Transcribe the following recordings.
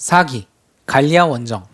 4기 갈리아 원정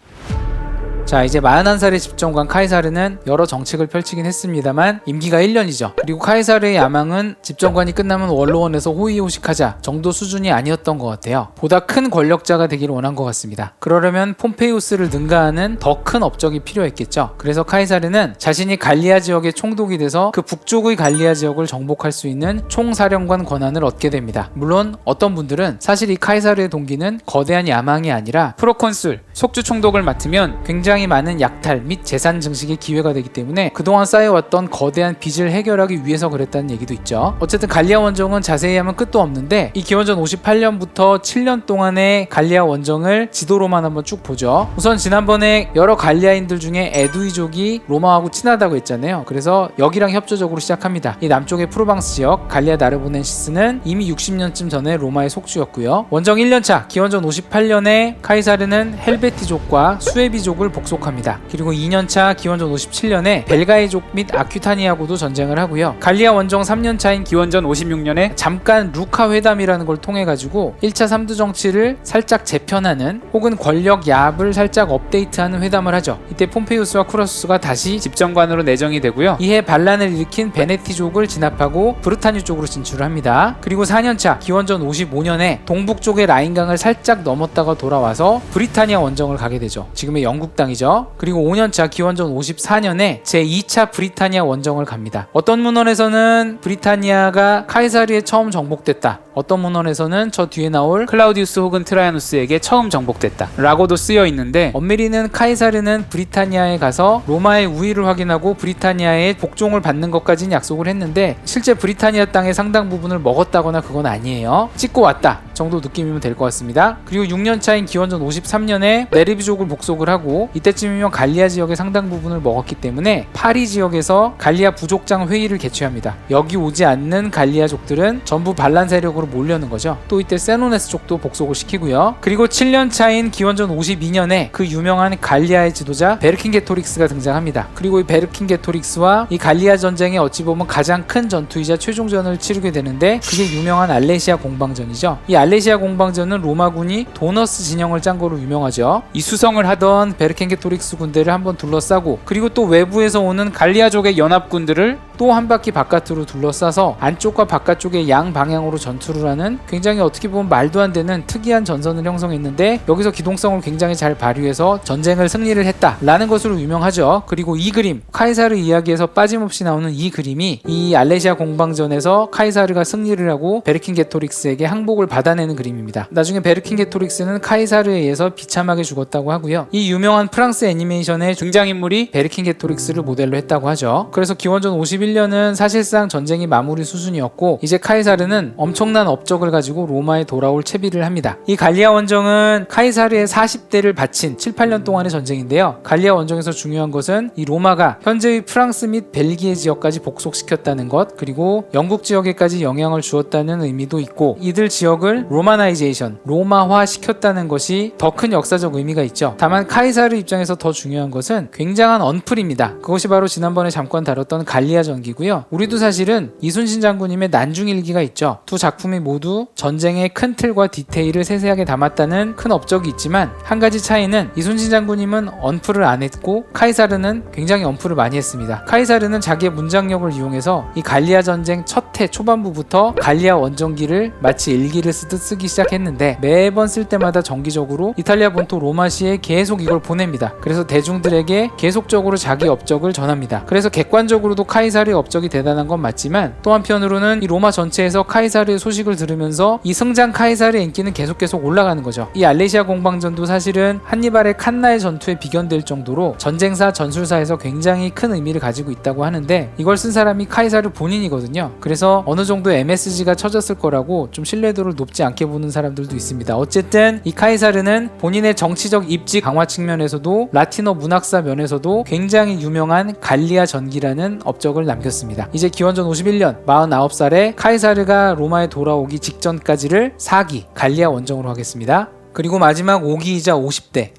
자 이제 41살의 집정관 카이사르는 여러 정책을 펼치긴 했습니다만 임기가 1년이죠. 그리고 카이사르의 야망은 집정관이 끝나면 원로원에서 호의호식하자 정도 수준이 아니었던 것 같아요. 보다 큰 권력자가 되기를 원한 것 같습니다. 그러려면 폼페이우스를 능가하는 더 큰 업적이 필요했겠죠. 그래서 카이사르는 자신이 갈리아 지역의 총독이 돼서 그 북쪽의 갈리아 지역을 정복할 수 있는 총사령관 권한을 얻게 됩니다. 물론 어떤 분들은 사실 이 카이사르의 동기는 거대한 야망이 아니라 프로콘술 속주 총독을 맡으면 굉장히 많은 약탈 및 재산 증식의 기회가 되기 때문에 그동안 쌓여왔던 거대한 빚을 해결하기 위해서 그랬다는 얘기도 있죠. 어쨌든 갈리아 원정은 자세히 하면 끝도 없는데 이 기원전 58년부터 7년 동안의 갈리아 원정을 지도로만 한번 쭉 보죠. 우선 지난번에 여러 갈리아인들 중에 에두이족이 로마하고 친하다고 했잖아요. 그래서 여기랑 협조적으로 시작합니다. 이 남쪽의 프로방스 지역 갈리아 나르보넨시스는 이미 60년쯤 전에 로마의 속주였고요. 원정 1년차 기원전 58년에 카이사르는 헬베티족과 수에비족을 복 속합니다. 그리고 2년차 기원전 57년에 벨가이족 및 아큐타니아하고도 전쟁을 하고요. 갈리아 원정 3년차인 기원전 56년에 잠깐 루카 회담이라는 걸 통해 가지고 1차 3두 정치를 살짝 재편하는 혹은 권력 야합을 살짝 업데이트하는 회담을 하죠. 이때 폼페이우스와 쿠라수스가 다시 집정관으로 내정이 되고요. 이해 반란을 일으킨 베네티족을 진압하고 브르타뉴 쪽으로 진출을 합니다. 그리고 4년차 기원전 55년에 동북 쪽의 라인강을 살짝 넘었다가 돌아와서 브리타니아 원정을 가게 되죠. 지금의 영국 땅이 죠. 그리고 5년차 기원전 54년에 제2차 브리타니아 원정을 갑니다. 어떤 문헌에서는 브리타니아가 카이사르에 처음 정복됐다. 어떤 문헌에서는 저 뒤에 나올 클라우디우스 혹은 트라이아누스에게 처음 정복됐다. 라고도 쓰여 있는데 엄밀히는 카이사르는 브리타니아에 가서 로마의 우위를 확인하고 브리타니아의 복종을 받는 것까지는 약속을 했는데 실제 브리타니아 땅의 상당 부분을 먹었다거나 그건 아니에요. 찍고 왔다 정도 느낌이면 될 것 같습니다. 그리고 6년 차인 기원전 53년에 네르비족을 복속을 하고 이 때쯤이면 갈리아 지역의 상당 부분을 먹었기 때문에 파리 지역에서 갈리아 부족장 회의를 개최합니다. 여기 오지 않는 갈리아족들은 전부 반란 세력으로 몰려는 거죠. 또 이때 세노네스 족도 복속을 시키고요. 그리고 7년 차인 기원전 52년에 그 유명한 갈리아의 지도자 베르킨 게토릭스가 등장합니다. 그리고 이 베르킨 게토릭스와 이 갈리아 전쟁의 어찌 보면 가장 큰 전투이자 최종전을 치르게 되는데 그게 유명한 알레시아 공방전이죠. 이 알레시아 공방전은 로마군이 도너스 진영을 짠 거로 유명하죠. 이 수성을 하던 베르킨 게토릭스 군대를 한번 둘러싸고 그리고 또 외부에서 오는 갈리아족의 연합군들을 또 한 바퀴 바깥으로 둘러싸서 안쪽과 바깥쪽의 양 방향으로 전투를 하는 굉장히 어떻게 보면 말도 안 되는 특이한 전선을 형성했는데 여기서 기동성을 굉장히 잘 발휘해서 전쟁을 승리를 했다라는 것으로 유명하죠. 그리고 이 그림 카이사르 이야기에서 빠짐없이 나오는 이 그림이 이 알레시아 공방전에서 카이사르가 승리를 하고 베르킨 게토릭스에게 항복을 받아내는 그림입니다. 나중에 베르킨 게토릭스는 카이사르에 의해서 비참하게 죽었다고 하고요. 이 유명한 프랑스 애니메이션의 등장인물이 베르킨 게토릭스를 모델로 했다고 하죠. 그래서 기원전 51 년은 사실상 전쟁이 마무리 수준이었고 이제 카이사르는 엄청난 업적을 가지고 로마에 돌아올 채비를 합니다. 이 갈리아 원정은 카이사르의 40대를 바친 7, 8년 동안의 전쟁인데요. 갈리아 원정에서 중요한 것은 이 로마가 현재의 프랑스 및 벨기에 지역까지 복속시켰다는 것 그리고 영국 지역에까지 영향을 주었다는 의미도 있고 이들 지역을 로마나이제이션 로마화 시켰다는 것이 더 큰 역사적 의미가 있죠. 다만 카이사르 입장에서 더 중요한 것은 굉장한 언플입니다. 그것이 바로 지난번에 잠깐 다뤘던 갈리아 전 기고요. 우리도 사실은 이순신 장군님의 난중일기가 있죠. 두 작품이 모두 전쟁의 큰 틀과 디테일을 세세하게 담았다는 큰 업적이 있지만 한 가지 차이는 이순신 장군님은 언플을 안 했고 카이사르는 굉장히 언플을 많이 했습니다. 카이사르는 자기의 문장력을 이용해서 이 갈리아 전쟁 첫해 초반부부터 갈리아 원정기를 마치 일기를 쓰듯 쓰기 시작했는데 매번 쓸 때마다 정기적으로 이탈리아 본토 로마시에 계속 이걸 보냅니다. 그래서 대중들에게 계속적으로 자기 업적을 전합니다. 그래서 객관적으로도 카이사르의 업적이 대단한 건 맞지만 또 한편으로는 이 로마 전체에서 카이사르의 소식을 들으면서 이 승장 카이사르의 인기는 계속 계속 올라가는 거죠. 이 알레시아 공방전도 사실은 한니발의 칸나의 전투에 비견될 정도로 전쟁사 전술사에서 굉장히 큰 의미를 가지고 있다고 하는데 이걸 쓴 사람이 카이사르 본인이거든요. 그래서 어느 정도 MSG가 쳐졌을 거라고 좀 신뢰도를 높지 않게 보는 사람들도 있습니다. 어쨌든 이 카이사르는 본인의 정치적 입지 강화 측면에서도 라틴어 문학사 면에서도 굉장히 유명한 갈리아 전기라는 업적을 남겼습니다. 이제 기원전 51년 49살에 카이사르가 로마에 돌아오기 직전까지를 4기 갈리아 원정으로 하겠습니다. 그리고 마지막 5기이자 50대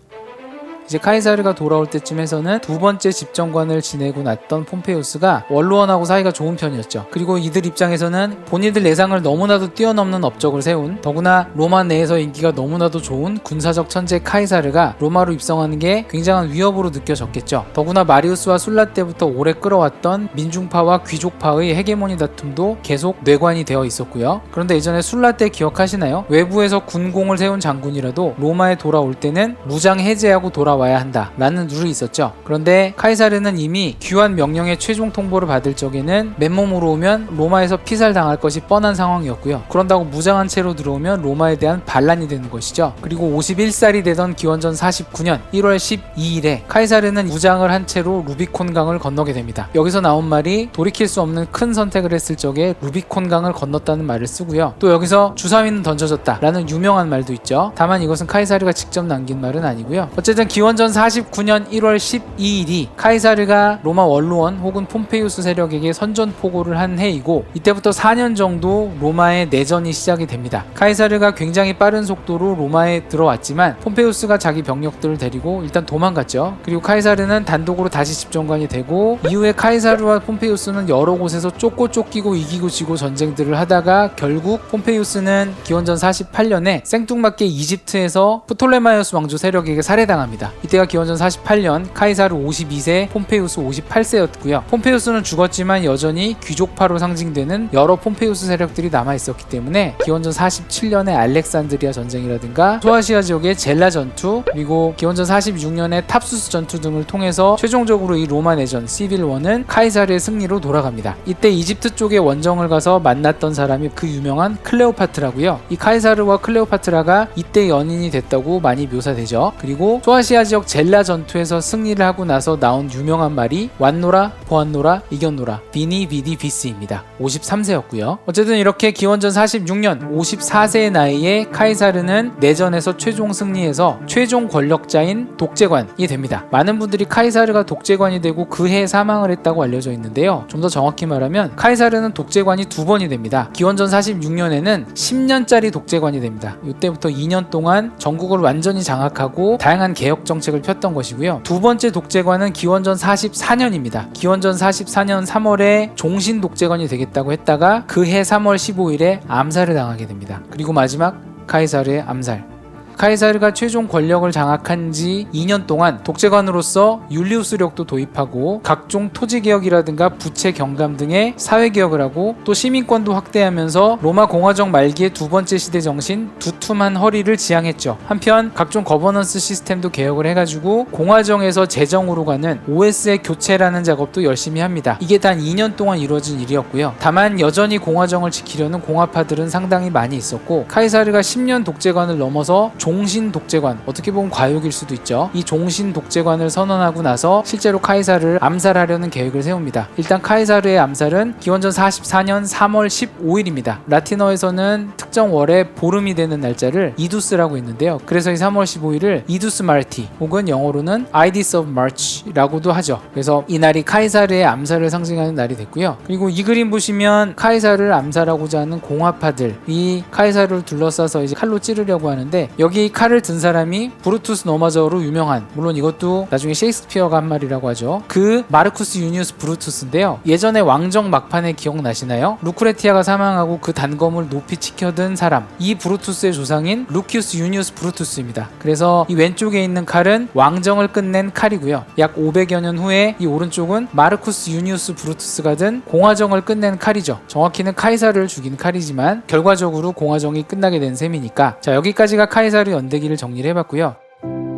이제 카이사르가 돌아올 때쯤에서는 두 번째 집정관을 지내고 났던 폼페이우스가 원로원하고 사이가 좋은 편이었죠. 그리고 이들 입장에서는 본인들 예상을 너무나도 뛰어넘는 업적을 세운 더구나 로마 내에서 인기가 너무나도 좋은 군사적 천재 카이사르가 로마로 입성하는 게 굉장한 위협으로 느껴졌겠죠. 더구나 마리우스와 술라 때부터 오래 끌어왔던 민중파와 귀족파의 헤게모니 다툼도 계속 뇌관이 되어 있었고요. 그런데 예전에 술라 때 기억하시나요? 외부에서 군공을 세운 장군이라도 로마에 돌아올 때는 무장 해제하고 돌아 와야 한다. 라는 룰이 있었죠. 그런데 카이사르는 이미 귀환 명령의 최종 통보를 받을 적에는 맨몸으로 오면 로마에서 피살당할 것이 뻔한 상황이었고요. 그런다고 무장한 채로 들어오면 로마에 대한 반란이 되는 것이죠. 그리고 51살이 되던 기원전 49년 1월 12일에 카이사르는 무장을 한 채로 루비콘강을 건너게 됩니다. 여기서 나온 말이 돌이킬 수 없는 큰 선택을 했을 적에 루비콘강을 건넜다는 말을 쓰고요. 또 여기서 주사위는 던져졌다 라는 유명한 말도 있죠. 다만 이것은 카이사르가 직접 남긴 말은 아니고요. 어쨌든 기원 전 49년 1월 12일이 카이사르가 로마 원로원 혹은 폼페이우스 세력에게 선전 포고를 한 해이고 이때부터 4년 정도 로마의 내전이 시작이 됩니다. 카이사르가 굉장히 빠른 속도로 로마에 들어왔지만 폼페이우스가 자기 병력들을 데리고 일단 도망갔죠. 그리고 카이사르는 단독으로 다시 집정관이 되고 이후에 카이사르와 폼페이우스는 여러 곳에서 쫓고 쫓기고 이기고 지고 전쟁들을 하다가 결국 폼페이우스는 기원전 48년에 생뚱맞게 이집트에서 프톨레마이오스 왕조 세력에게 살해당합니다. 이때가 기원전 48년 카이사르 52세, 폼페이우스 58세였고요. 폼페이우스는 죽었지만 여전히 귀족파로 상징되는 여러 폼페이우스 세력들이 남아 있었기 때문에 기원전 47년에 알렉산드리아 전쟁이라든가 소아시아 지역의 젤라 전투 그리고 기원전 46년에 탑수스 전투 등을 통해서 최종적으로 이 로마 내전 시빌 원은 카이사르의 승리로 돌아갑니다. 이때 이집트 쪽의 원정을 가서 만났던 사람이 그 유명한 클레오파트라고요. 이 카이사르와 클레오파트라가 이때 연인이 됐다고 많이 묘사되죠. 그리고 소아시아 지역 젤라 전투에서 승리를 하고 나서 나온 유명한 말이 왔노라 보았노라 이겼노라 비니 비디 비스입니다. 53세였고요. 어쨌든 이렇게 기원전 46년 54세의 나이에 카이사르는 내전에서 최종 승리해서 최종 권력자인 독재관이 됩니다. 많은 분들이 카이사르가 독재관이 되고 그해 사망을 했다고 알려져 있는데요. 좀 더 정확히 말하면 카이사르는 독재관이 두 번이 됩니다. 기원전 46년에는 10년짜리 독재관이 됩니다. 이때부터 2년 동안 전국을 완전히 장악하고 다양한 개혁 정 책을 폈던 것이고요. 두 번째 독재관은 기원전 44년입니다. 기원전 44년 3월에 종신 독재관이 되겠다고 했다가 그해 3월 15일에 암살을 당하게 됩니다. 그리고 마지막 카이사르의 암살. 카이사르가 최종 권력을 장악한 지 2년 동안 독재관으로서 율리우스력도 도입하고 각종 토지 개혁이라든가 부채 경감 등의 사회 개혁을 하고 또 시민권도 확대하면서 로마 공화정 말기의 두 번째 시대 정신 두툼한 허리를 지향했죠. 한편 각종 거버넌스 시스템도 개혁을 해가지고 공화정에서 재정으로 가는 OS의 교체라는 작업도 열심히 합니다. 이게 단 2년 동안 이루어진 일이었고요. 다만 여전히 공화정을 지키려는 공화파들은 상당히 많이 있었고 카이사르가 10년 독재관을 넘어서 종신 독재관 어떻게 보면 과욕일 수도 있죠. 이 종신 독재관을 선언하고 나서 실제로 카이사르를 암살하려는 계획을 세웁니다. 일단 카이사르의 암살은 기원전 44년 3월 15일입니다. 라틴어에서는 특정 월에 보름이 되는 날짜를 이두스라고 했는데요. 그래서 이 3월 15일을 이두스 마르티 혹은 영어로는 아이디스 오브 마치라고도 하죠. 그래서 이 날이 카이사르의 암살을 상징하는 날이 됐고요. 그리고 이 그림 보시면 카이사르를 암살하고자 하는 공화파들이 카이사르를 둘러싸서 이제 칼로 찌르려고 하는데 여기 칼을 든 사람이 브루투스 노마저로 유명한 물론 이것도 나중에 셰익스피어가 한 말이라고 하죠. 그 마르쿠스 유니우스 브루투스인데요. 예전에 왕정 막판에 기억나시나요? 루크레티아가 사망하고 그 단검을 높이 치켜든 사람. 이 브루투스의 조상인 루키우스 유니우스 브루투스입니다. 그래서 이 왼쪽에 있는 칼은 왕정을 끝낸 칼이고요. 약 500여 년 후에 이 오른쪽은 마르쿠스 유니우스 브루투스가 든 공화정을 끝낸 칼이죠. 정확히는 카이사르를 죽인 칼이지만 결과적으로 공화정이 끝나게 된 셈이니까 자 여기까지가 카이사 르 연대기를 정리를 해봤고요.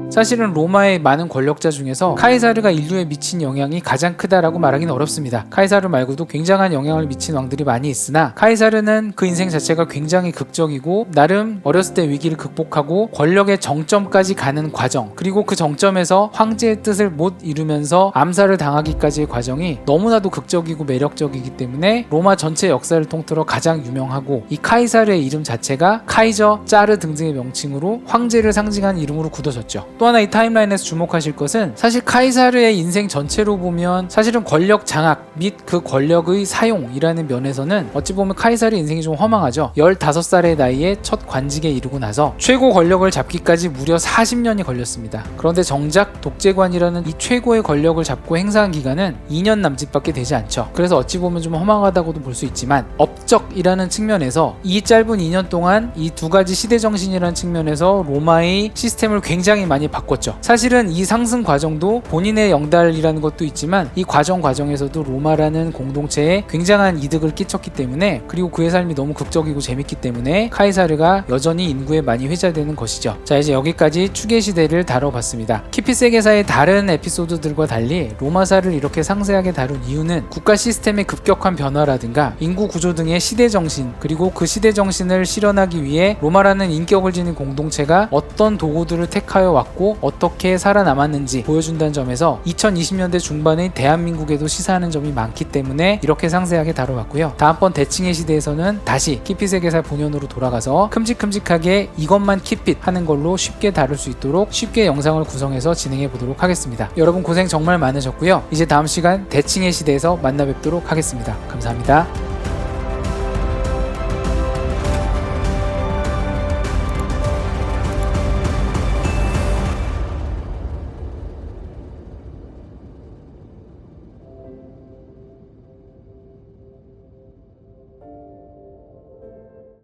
사실은 로마의 많은 권력자 중에서 카이사르가 인류에 미친 영향이 가장 크다라고 말하기는 어렵습니다. 카이사르 말고도 굉장한 영향을 미친 왕들이 많이 있으나 카이사르는 그 인생 자체가 굉장히 극적이고 나름 어렸을 때 위기를 극복하고 권력의 정점까지 가는 과정 그리고 그 정점에서 황제의 뜻을 못 이루면서 암살을 당하기까지의 과정이 너무나도 극적이고 매력적이기 때문에 로마 전체 역사를 통틀어 가장 유명하고 이 카이사르의 이름 자체가 카이저, 짜르 등등의 명칭으로 황제를 상징하는 이름으로 굳어졌죠. 또 하나 이 타임라인에서 주목하실 것은 사실 카이사르의 인생 전체로 보면 사실은 권력 장악 및 그 권력의 사용이라는 면에서는 어찌 보면 카이사르의 인생이 좀 허망하죠. 15살의 나이에 첫 관직에 이르고 나서 최고 권력을 잡기까지 무려 40년이 걸렸습니다. 그런데 정작 독재관이라는 이 최고의 권력을 잡고 행사한 기간은 2년 남짓밖에 되지 않죠. 그래서 어찌 보면 좀 허망하다고도 볼 수 있지만 업적이라는 측면에서 이 짧은 2년 동안 이 두 가지 시대 정신이라는 측면에서 로마의 시스템을 굉장히 많이 바꿨죠. 사실은 이 상승 과정도 본인의 영달이라는 것도 있지만 이 과정 과정에서도 로마라는 공동체에 굉장한 이득을 끼쳤기 때문에 그리고 그의 삶이 너무 극적이고 재밌기 때문에 카이사르가 여전히 인구에 많이 회자되는 것이죠. 자 이제 여기까지 추계 시대를 다뤄봤습니다. 키피세계사의 다른 에피소드들과 달리 로마사를 이렇게 상세하게 다룬 이유는 국가 시스템의 급격한 변화라든가 인구 구조 등의 시대 정신 그리고 그 시대 정신을 실현하기 위해 로마라는 인격을 지닌 공동체가 어떤 도구들을 택하여 왔고 어떻게 살아남았는지 보여준다는 점에서 2020년대 중반의 대한민국에도 시사하는 점이 많기 때문에 이렇게 상세하게 다뤄봤고요. 다음번 대칭의 시대에서는 다시 키핏세계사 본연으로 돌아가서 큼직큼직하게 이것만 키핏 하는 걸로 쉽게 다룰 수 있도록 쉽게 영상을 구성해서 진행해 보도록 하겠습니다. 여러분 고생 정말 많으셨고요. 이제 다음 시간 대칭의 시대에서 만나 뵙도록 하겠습니다. 감사합니다.